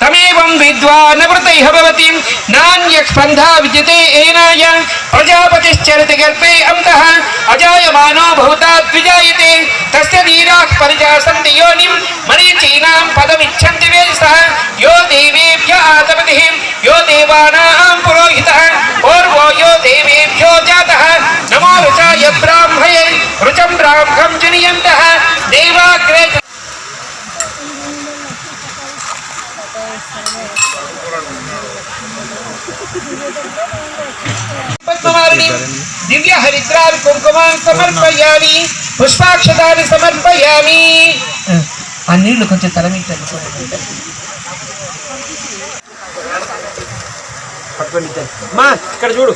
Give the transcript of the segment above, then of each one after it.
तमेवं विद्वान् वृतैः भवति। नान्यस्पन्धा विद्यते एनाय। प्रजापतिश्चरति गर्भे अन्तः अजायमानो भवता द्विजायते। तस्य धीराः परिजा योनिं। मरीचीनां पदमिच्छन्ति वेजसः यो देवेभ्य आतपतिः। यो देवानां पुरोहितः। ओर्वो यो देवेभ्यो जातः। नमो ऋचाय ब्राह्मये। ऋचं ब्राह्मं जनियन्तः। देवाग्रे దివ్య హరిద్రాలు కుంకుమాన్ సమర్పయామి పుష్పాక్షతాన్ని సమర్పయామి. ఆ నీళ్ళు కొంచెం తల మీద మా ఇక్కడ చూడు.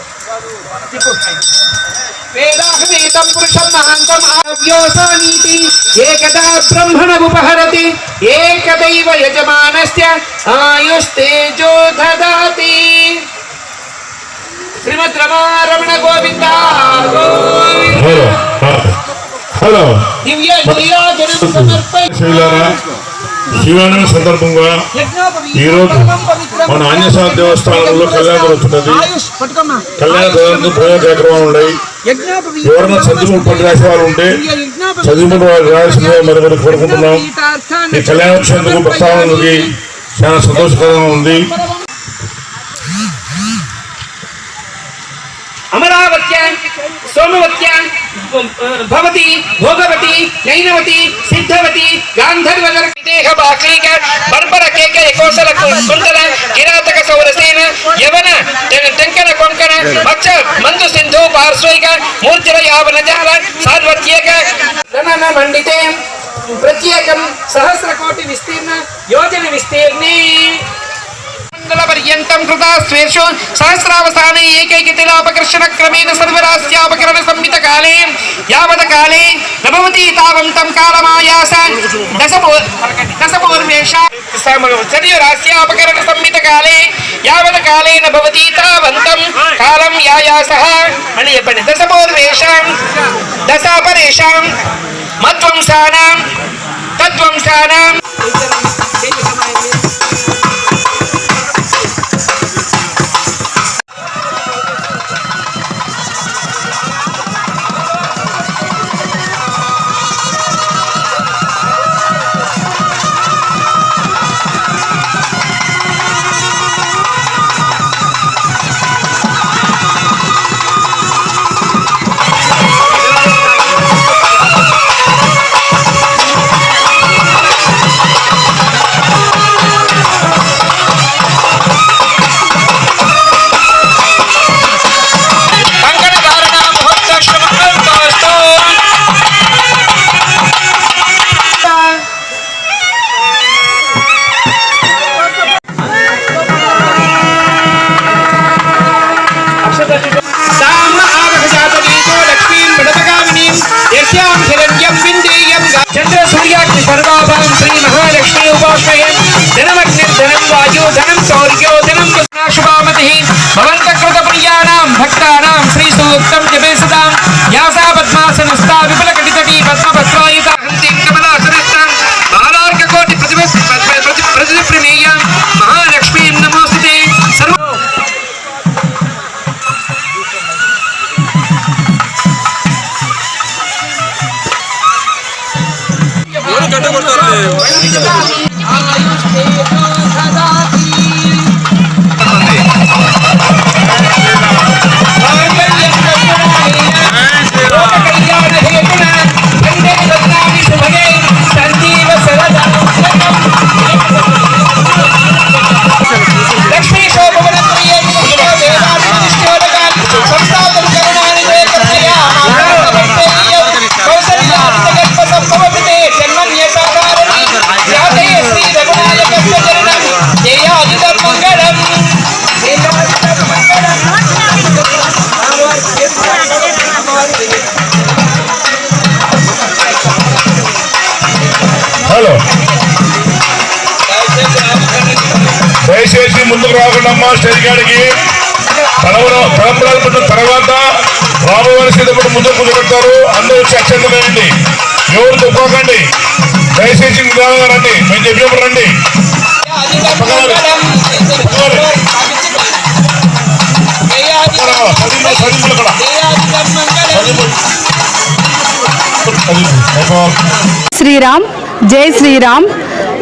वेदाहमेतं पुरुषं महान्तम् आव्योसानीति एकदा ब्रह्मणमुपहरति आयुस्तेजो ददाति। श्रीमद् दिव्य समर्पय। హలో శివానంద సందర్భంగా ఈరోజు మన ఆంజనేయ దేవస్థానంలో కళ్యాణ జరుగుతున్నది. కళ్యాణ జరుగుతుంది భోజన కార్యక్రమాలు ఉన్నాయి. ఎవరైనా చదువుకుని పది రాసే వాళ్ళు ఉంటే చదువుకుని వాళ్ళు రావాల్సిందిగా మరి మరి కోరుకుంటున్నాం. ఈ కళ్యాణం వచ్చినందుకు భక్తానికి చాలా సంతోషకరంగా ఉంది. అమరావత్యా సోమవత్యా భవతి భోగవతి నైనవతి సిద్ధవతి గాంధర్వదర దేహ బాక్లీక బర్బర కేక కోసల కుందల కిరాతక సౌరసేన యవన టె- టెంకన కొంకణ మచ్చ మందు సింధు పార్శ్వైక మూర్జల యావన జాల సార్వత్యేక రణన మండితే ప్రత్యేకం సహస్ర కోటి విస్తీర్ణ యోజన విస్తీర్ణి పర్యంతం కృతా స్వేషు సహస్రావసానే ఏకైకతిలాపకర్షణ క్రమేణ సర్వరాస్యాపకరణ సంహిత కాలే యావత కాలే నభవతి తావంతం కాలమాయాస దశ దశపూర్వేష చదివ రాస్యాపకరణ సంహిత కాలే యావత కాలే నభవతి తావంతం కాలం యాయాస అని చెప్పండి దశపూర్వేషాం దశాపరేషాం మధ్వంసానాం తద్వంసానాం पर्दा ಕಟ್ಟುಕೊಡ್ತಾರೆ స్టేజ్ కాడికి తలవర తలంబరాలు పెట్టిన తర్వాత రామవారి సీతపడి ముందు కూర్చోబెడతారు అందరూ వచ్చి అత్యంత వేయండి. ఎవరు తప్పుకోకండి దయచేసి రండి. మేము చెప్పినప్పుడు రండి. శ్రీరామ్ జై శ్రీరామ్.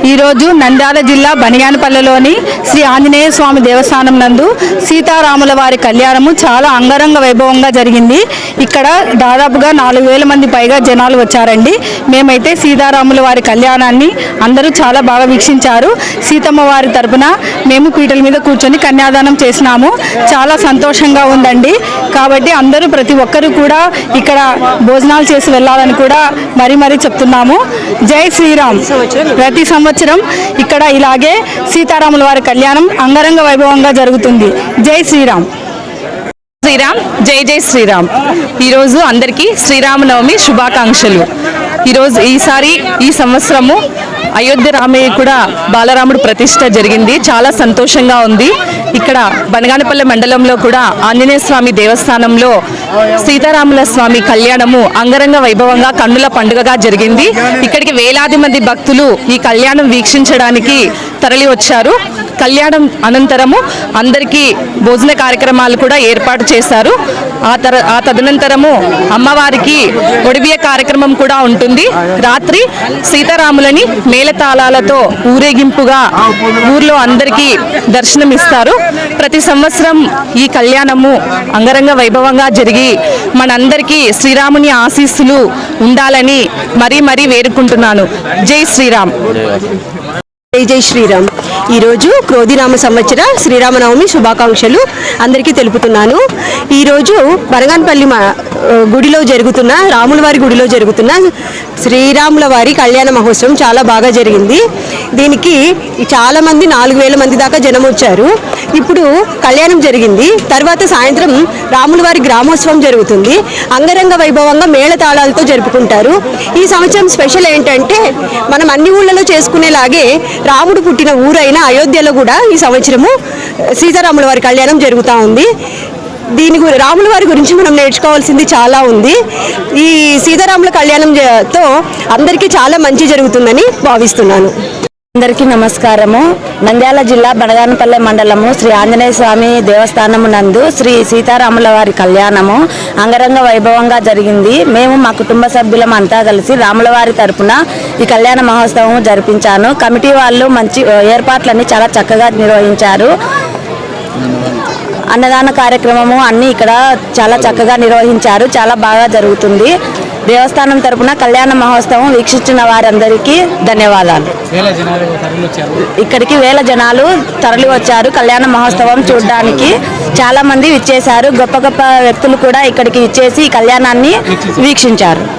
ఈరోజు నంద్యాల జిల్లా బనియానపల్లెలోని శ్రీ ఆంజనేయ స్వామి దేవస్థానం నందు సీతారాముల వారి కళ్యాణము చాలా అంగరంగ వైభవంగా జరిగింది. ఇక్కడ దాదాపుగా నాలుగు వేల మంది పైగా జనాలు వచ్చారండి. మేమైతే సీతారాముల వారి కళ్యాణాన్ని అందరూ చాలా బాగా వీక్షించారు. సీతమ్మ వారి తరపున మేము పీటల మీద కూర్చొని కన్యాదానం చేసినాము. చాలా సంతోషంగా ఉందండి. కాబట్టి అందరూ ప్రతి ఒక్కరూ కూడా ఇక్కడ భోజనాలు చేసి వెళ్ళాలని కూడా మరీ మరీ చెప్తున్నాము. జై శ్రీరామ్. ప్రతి సంవత్సరం ఇక్కడ ఇలాగే సీతారాముల వారి కళ్యాణం అంగరంగ వైభవంగా జరుగుతుంది. జై శ్రీరామ్. శ్రీరామ్ జై జై శ్రీరామ్. ఈరోజు అందరికీ శ్రీరామనవమి శుభాకాంక్షలు. ఈరోజు ఈసారి ఈ సంవత్సరము అయోధ్య రామయ్య కూడా బాలరాముడు ప్రతిష్ట జరిగింది. చాలా సంతోషంగా ఉంది. ఇక్కడ బనగానపల్లె మండలంలో కూడా ఆంజనేయ స్వామి దేవస్థానంలో సీతారాముల స్వామి కళ్యాణము అంగరంగ వైభవంగా కన్నుల పండుగగా జరిగింది. ఇక్కడికి వేలాది మంది భక్తులు ఈ కళ్యాణం వీక్షించడానికి తరలి వచ్చారు కళ్యాణం అనంతరము అందరికీ భోజన కార్యక్రమాలు కూడా ఏర్పాటు చేశారు. ఆ తర ఆ తదనంతరము అమ్మవారికి ఒడివియ కార్యక్రమం కూడా ఉంటుంది. రాత్రి సీతారాములని మేళతాళాలతో ఊరేగింపుగా ఊర్లో అందరికీ దర్శనమిస్తారు. ప్రతి సంవత్సరం ఈ కళ్యాణము అంగరంగ వైభవంగా జరిగి మనందరికీ శ్రీరాముని ఆశీస్సులు ఉండాలని మరీ మరీ వేడుకుంటున్నాను. జై శ్రీరామ్. జై జై శ్రీరామ్. ఈరోజు క్రోధిరామ సంవత్సర శ్రీరామనవమి శుభాకాంక్షలు అందరికీ తెలుపుతున్నాను. ఈరోజు బనగానపల్లి మా గుడిలో జరుగుతున్న రాముల వారి గుడిలో జరుగుతున్న శ్రీరాముల వారి కళ్యాణ మహోత్సవం చాలా బాగా జరిగింది. దీనికి చాలామంది నాలుగు వేల మంది దాకా జనం వచ్చారు. ఇప్పుడు కళ్యాణం జరిగింది. తర్వాత సాయంత్రం రాముల వారి గ్రామోత్సవం జరుగుతుంది. అంగరంగ వైభవంగా మేళతాళాలతో జరుపుకుంటారు. ఈ సంవత్సరం స్పెషల్ ఏంటంటే మనం అన్ని ఊళ్ళలో చేసుకునేలాగే రాముడు పుట్టిన ఊరైన అయోధ్యలో కూడా ఈ సంవత్సరము సీతారాముల వారి కళ్యాణం జరుగుతూ ఉంది. దీని గురి రాముల వారి గురించి మనం నేర్చుకోవాల్సింది చాలా ఉంది. ఈ సీతారాముల కళ్యాణం తో అందరికీ చాలా మంచి జరుగుతుందని భావిస్తున్నాను. అందరికీ నమస్కారము. నంద్యాల జిల్లా బనగానపల్లె మండలము శ్రీ ఆంజనేయ స్వామి దేవస్థానము నందు శ్రీ సీతారాముల వారి కళ్యాణము అంగరంగ వైభవంగా జరిగింది. మేము మా కుటుంబ సభ్యులం అంతా కలిసి రాముల వారి తరపున ఈ కళ్యాణ మహోత్సవం జరిపించాను. కమిటీ వాళ్ళు మంచి ఏర్పాట్లన్నీ చాలా చక్కగా నిర్వహించారు. అన్నదాన కార్యక్రమము అన్నీ ఇక్కడ చాలా చక్కగా నిర్వహించారు. చాలా బాగా జరుగుతుంది. దేవస్థానం తరపున కళ్యాణ మహోత్సవం వీక్షించిన వారందరికీ ధన్యవాదాలు. ఇక్కడికి వేల జనాలు తరలి వచ్చారు కళ్యాణ మహోత్సవం చూడడానికి. చాలా మంది విచ్చేశారు. గొప్ప గొప్ప వ్యక్తులు కూడా ఇక్కడికి ఇచ్చేసి ఈ కళ్యాణాన్ని వీక్షించారు.